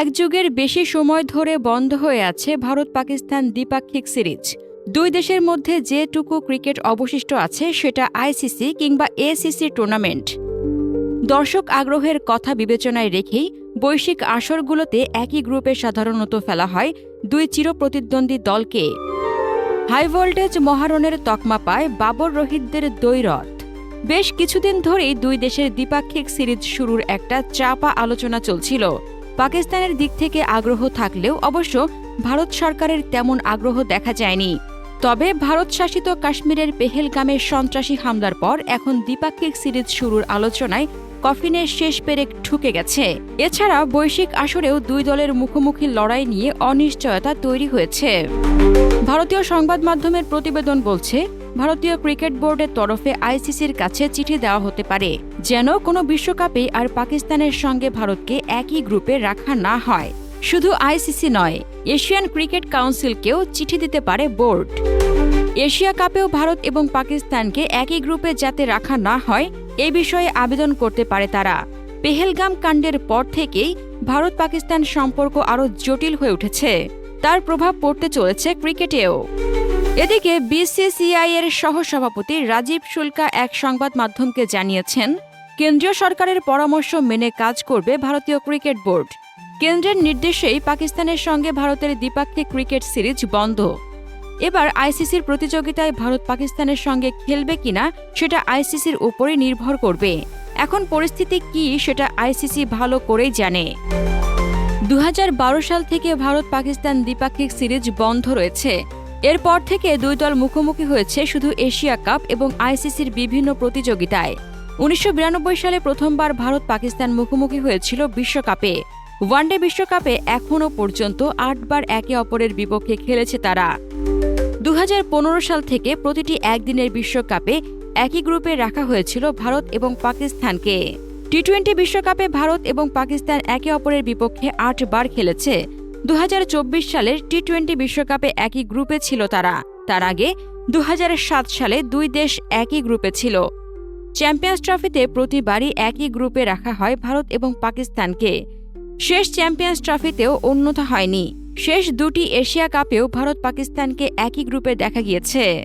এক যুগের বেশি সময় ধরে বন্ধ হয়ে আছে ভারত পাকিস্তান দ্বিপাক্ষিক সিরিজ। দুই দেশের মধ্যে যেটুকু ক্রিকেট অবশিষ্ট আছে সেটা আইসিসি কিংবা এসিসি টুর্নামেন্ট। দর্শক আগ্রহের কথা বিবেচনায় রেখেই বৈশ্বিক আসরগুলোতে একই গ্রুপে সাধারণত ফেলা হয় দুই চিরপ্রতিদ্বন্দ্বী দলকে। হাই ভোল্টেজ মহারণের তকমা পায় বাবর রোহিতদের দৈরথ বেশ কিছুদিন ধরেই দুই দেশের দ্বিপাক্ষিক সিরিজ শুরুর একটা চাপা আলোচনা চলছিল। পাকিস্তানের দিক থেকে আগ্রহ থাকলেও অবশ্য ভারত সরকারের তেমন আগ্রহ দেখা যায়নি। তবে ভারত শাসিত কাশ্মীরের পেহেলগামে সন্ত্রাসী হামলার পর এখন দ্বিপাক্ষিক সিরিজ শুরুর আলোচনায় কফিনের শেষ পেরেক ঠুকে গেছে। এছাড়া বৈশ্বিক আসরেও দুই দলের মুখোমুখি লড়াই নিয়ে অনিশ্চয়তা তৈরি হয়েছে। ভারতীয় সংবাদ মাধ্যমের প্রতিবেদন বলছে ভারতীয় ক্রিকেট বোর্ডের তরফে আইসিসির কাছে চিঠি দেওয়া হতে পারে, যেন কোনো বিশ্বকাপে আর পাকিস্তানের সঙ্গে ভারতকে একই গ্রুপে রাখা না হয়। শুধু আইসিসি নয়, এশিয়ান ক্রিকেট কাউন্সিলকেও চিঠি দিতে পারে বোর্ড। এশিয়া কাপেও ভারত এবং পাকিস্তানকে একই গ্রুপে যাতে রাখা না হয়, এ বিষয়ে আবেদন করতে পারে তারা। পেহেলগাম কাণ্ডের পর থেকেই ভারত পাকিস্তান সম্পর্ক আরও জটিল হয়ে উঠেছে। তার প্রভাব পড়তে চলেছে ক্রিকেটেও। এদিকে বিসিসিআই এর সহসভাপতি রাজীব শুল্কা এক সংবাদ মাধ্যমকে জানিয়েছেন, কেন্দ্রীয় সরকারের পরামর্শ মেনে কাজ করবে ভারতীয় ক্রিকেট বোর্ড। কেন্দ্রের নির্দেশেই পাকিস্তানের সঙ্গে ভারতের দ্বিপাক্ষিক ক্রিকেট সিরিজ বন্ধ। এবার আইসিসির প্রতিযোগিতায় ভারত পাকিস্তানের সঙ্গে খেলবে কিনা, সেটা আইসিসির উপরই নির্ভর করবে। এখন পরিস্থিতি কি, সেটা আইসিসি ভালো করেই জানে। দু হাজার বারো সাল থেকে ভারত পাকিস্তান দ্বিপাক্ষিক সিরিজ বন্ধ রয়েছে। এরপর থেকে দুই দল মুখোমুখি হয়েছে শুধু এশিয়া কাপ এবং আইসিসির বিভিন্ন প্রতিযোগিতায়। উনিশশো বিরানব্বই সালে প্রথমবার ভারত পাকিস্তান মুখোমুখি হয়েছিল বিশ্বকাপে। ওয়ানডে বিশ্বকাপে এখনও পর্যন্ত আটবার একে অপরের বিপক্ষে খেলেছে তারা। দু হাজার পনেরো সাল থেকে প্রতিটি একদিনের বিশ্বকাপে একই গ্রুপে রাখা হয়েছিল ভারত এবং পাকিস্তানকে। টি টোয়েন্টি বিশ্বকাপে ভারত এবং পাকিস্তান একে অপরের বিপক্ষে আটবার খেলেছে। দু হাজার চব্বিশ সালের টি টোয়েন্টি বিশ্বকাপে একই গ্রুপে ছিল তারা। তার আগে দুহাজার সাত সালে দুই দেশ একই গ্রুপে ছিল। চ্যাম্পিয়ন্স ট্রফিতে প্রতিবারই একই গ্রুপে রাখা হয় ভারত এবং পাকিস্তানকে। শেষ চ্যাম্পিয়ন্স ট্রফিতেও অন্যথা হয়নি। শেষ দুটি এশিয়া কাপেও ভারত পাকিস্তানকে একই গ্রুপে দেখা গিয়েছে।